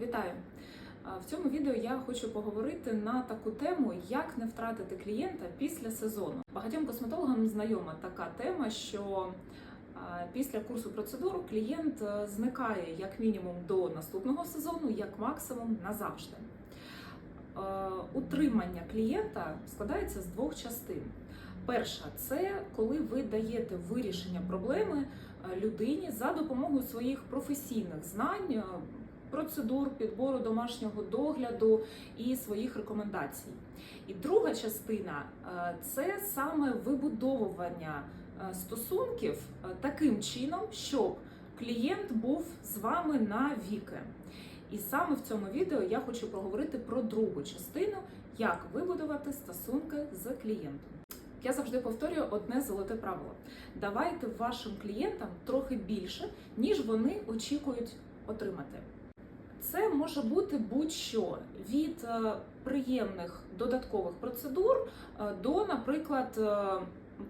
Вітаю! В цьому відео я хочу поговорити на таку тему, як не втратити клієнта після сезону. Багатьом косметологам знайома така тема, що після курсу процедур клієнт е, зникає як мінімум до наступного сезону, як максимум назавжди. Е, Утримання клієнта складається з двох частин. Перша це коли ви даєте вирішення проблеми е, людині за допомогою своїх професійних знань, процедур підбору домашнього догляду і своїх рекомендацій. І друга частина е, це саме вибудовування е, стосунків е, таким чином, щоб клієнт був з вами на віки. І саме в цьому відео я хочу поговорити про другу частину, як вибудувати стосунки з клієнтом. Я завжди повторюю одне золоте правило: давайте вашим клієнтам трохи більше, ніж вони очікують отримати. Це може бути будь-що від е, приємних додаткових процедур е, до, наприклад, е,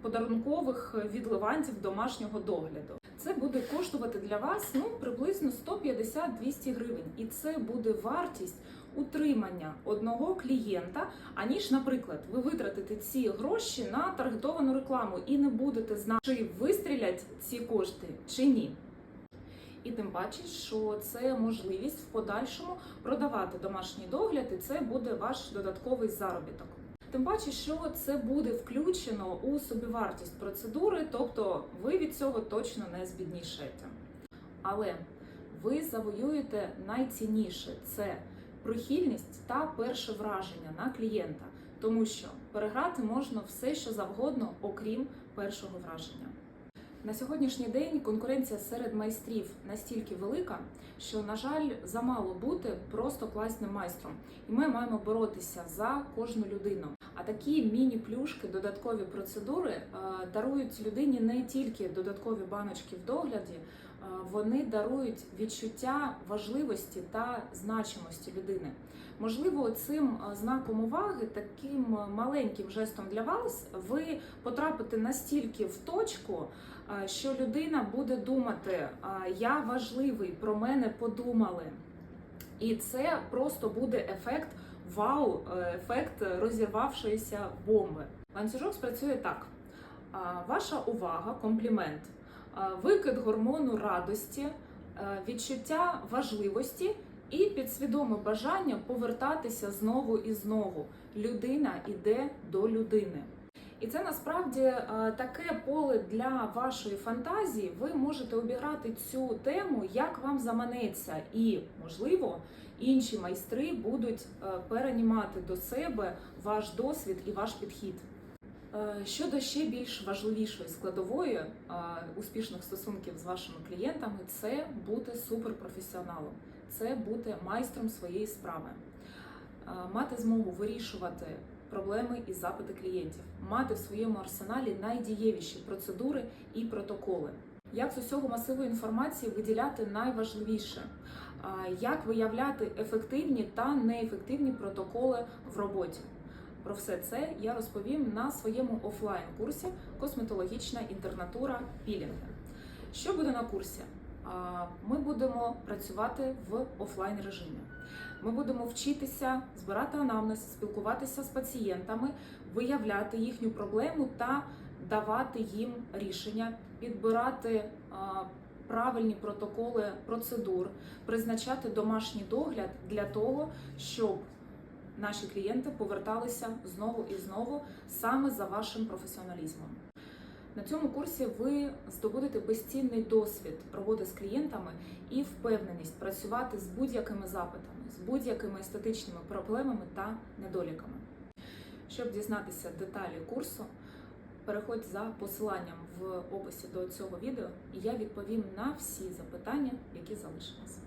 подарункових відливанців домашнього догляду. Це буде коштувати для вас ну приблизно 150-200 гривень, і це буде вартість утримання одного клієнта. Аніж, наприклад, ви витратите ці гроші на таргетовану рекламу і не будете знати, чи вистрілять ці кошти чи ні. І тим паче, що це можливість в подальшому продавати домашній догляд, і це буде ваш додатковий заробіток. Тим паче, що це буде включено у собівартість процедури, тобто ви від цього точно не збіднішаєте. Але ви завоюєте найцінніше це прихильність та перше враження на клієнта, тому що переграти можна все, що завгодно, окрім першого враження. На сьогоднішній день конкуренція серед майстрів настільки велика, що, на жаль, замало бути просто класним майстром, і ми маємо боротися за кожну людину. А такі міні-плюшки, додаткові процедури е, дарують людині не тільки додаткові баночки в догляді, вони дарують відчуття важливості та значимості людини. Можливо, цим е, знаком уваги, таким е, маленьким жестом для вас, ви потрапите настільки в точку, е, що людина буде думати: е, я важливий, про мене подумали. І це просто буде ефект вау, е, ефект розірвавшоїся бомби. Ланцюжок спрацює так: ваша увага, комплімент, викид гормону радості, е, відчуття важливості і підсвідоме бажання повертатися знову і знову. Людина іде до людини. І це насправді е, таке поле для вашої фантазії. Ви можете обіграти цю тему, як вам заманеться, і можливо інші майстри будуть е, перенімати до себе ваш досвід і ваш підхід. Е, Щодо ще більш важливішої складової е, успішних стосунків з вашими клієнтами, це бути суперпрофесіоналом, це бути майстром своєї справи, Е, мати змогу вирішувати проблеми і запити клієнтів, мати в своєму арсеналі найдієвіші процедури і протоколи. Як з усього масиву інформації виділяти найважливіше, як виявляти ефективні та неефективні протоколи в роботі. Про все це я розповім на своєму офлайн-курсі Косметологічна інтернатура пілінги. Що буде на курсі? Ми будемо працювати в офлайн режимі. Ми будемо вчитися збирати анамнез, спілкуватися з пацієнтами, виявляти їхню проблему та давати їм рішення, підбирати правильні протоколи процедур, призначати домашній догляд для того, щоб наші клієнти поверталися знову і знову саме за вашим професіоналізмом. На цьому курсі ви здобудете безцінний досвід роботи з клієнтами і впевненість працювати з будь-якими запитами, з будь-якими естетичними проблемами та недоліками. Щоб дізнатися деталі курсу, переходь за посиланням в описі до цього відео, і я відповім на всі запитання, які залишились.